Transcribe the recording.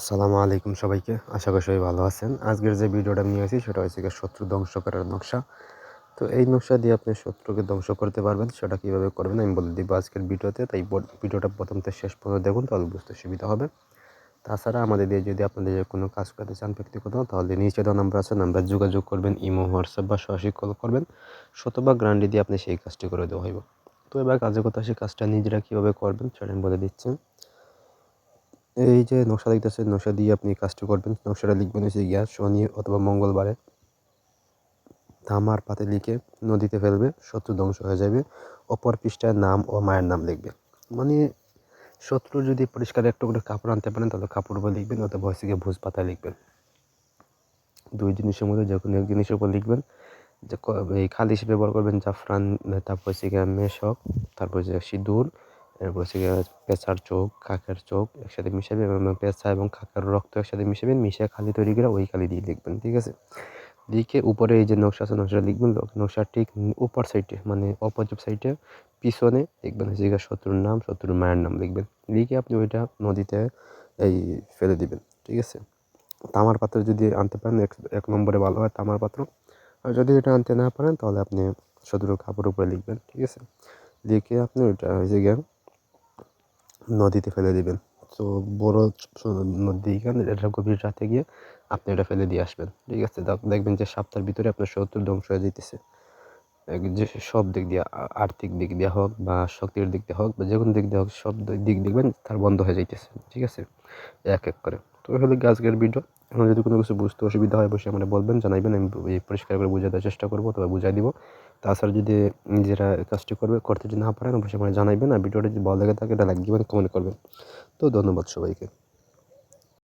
আসসালামু আলাইকুম সবাইকে। আশা করি সবাই ভালো আছেন। আজকের যে ভিডিওটা নিয়ে আসি, সেটা হচ্ছে শত্রু ধ্বংস করার নকশা। তো এই নকশা দিয়ে আপনি শত্রুকে ধ্বংস করতে পারবেন, সেটা কীভাবে করবেন আমি বলে দিব আজকের ভিডিওতে। তাই ভিডিওটা প্রথম থেকে শেষ পর্যন্ত দেখুন, তাহলে বুঝতে সুবিধা হবে। তাছাড়া আমাদের দিয়ে যদি আপনাদের কোনো কাজ করতে চান ব্যক্তিগত, তাহলে নিচে দেওয়া নাম্বার আছে নাম্বার যোগাযোগ করবেন ইমো হোয়াটসঅ্যাপ বা সরাসরি কল করবেন। শতভাগ গ্যারান্টি দিয়ে আপনি সেই কাজটি করে দেওয়া হইব। তো এবার কাজের কথা, সেই কাজটা নিজেরা কীভাবে করবেন, সেটা আমি বলে দিচ্ছি। এই যে নকশা দেখতেছেন, নকশা দিয়ে আপনি কাজটি করবেন। নকশাটা লিখবেন হচ্ছে গ্যাস শনি অথবা মঙ্গলবারে। তামার পাতে লিখে নদীতে ফেলবে, শত্রু ধ্বংস হয়ে যাবে। অপর পৃষ্ঠায় নাম ও মায়ের নাম লিখবে। মানে শত্রু যদি পরিষ্কার একটু করে কাপড় আনতে পারেন, তাহলে কাপড় উপর লিখবেন অথবা হচ্ছে গিয়ে ভোজ পাতায় লিখবেন। দুই জিনিসের মধ্যে যে কোনো এক জিনিসের উপর লিখবেন। যে এই খালি হিসেবে ব্যবহার করবেন জাফরান, তারপর হচ্ছে গিয়ে মেশক, তারপর হচ্ছে সিঁদুর এরপর হচ্ছে পেঁচার চোখ কাকের চোখ একসাথে মিশাবেন এবং পেঁচা এবং কাকের রক্ত একসাথে মিশাবেন, মিশিয়ে খালি তৈরি করে ওই খালি দিয়ে লিখবেন ঠিক আছে? লিখে উপরে এই যে নকশা আছে নকশা লিখবেন নকশার ঠিক উপর সাইডে মানে অপোজিট সাইডে পিছনে লিখবেন হচ্ছে শত্রুর নাম, শত্রুর মায়ের নাম লিখবেন। লিখে আপনি ওইটা নদীতে এই ফেলে দিবেন, ঠিক আছে? তামার পাত্র যদি আনতে পারেন, এক এক নম্বরে ভালো হয় তামার পাত্র। আর যদি এটা আনতে না পারেন, তাহলে আপনি শত্রুর কাপড় উপরে লিখবেন, ঠিক আছে? লিখে আপনি ওইটা হয়েছে গিয়ে নদীতে ফেলে দিবেন। তো বড় নদী এখানে এটা গভীর রাতে গিয়ে আপনি এটা ফেলে দিয়ে আসবেন। ঠিক আছে? দেখবেন যে সপ্তাহের ভিতরে আপনার শত্রু ধ্বংস হয়ে যেতেছে যে সব দিক দিয়ে আর্থিক দিক দিয়ে হোক বা শক্তির দিক দিয়ে হোক বা যে কোনো দিক দিয়ে হোক, সব দিক দেখবেন তার বন্ধ হয়ে যাইতেছে। ঠিক আছে? এক এক করে। তো গিয়ে আজকের ভিডিও। এখন যদি কোনো কিছু বুঝতে অসুবিধা হয়, অবশ্যই আমরা বলবেন, জানাইবেন। আমি পরিষ্কার করে বুঝাতে চেষ্টা করব তবে বুঝাই দিব। তাছাড়া যদি নিজেরা কাজটি করবে, করতে যদি না পারেন, অবশ্যই আমাকে জানাবেন আর ভিডিওটা যদি ভালো লেগে থাকে, এটা লাইক দিবেন কমেন্ট করবেন। তো ধন্যবাদ সবাইকে।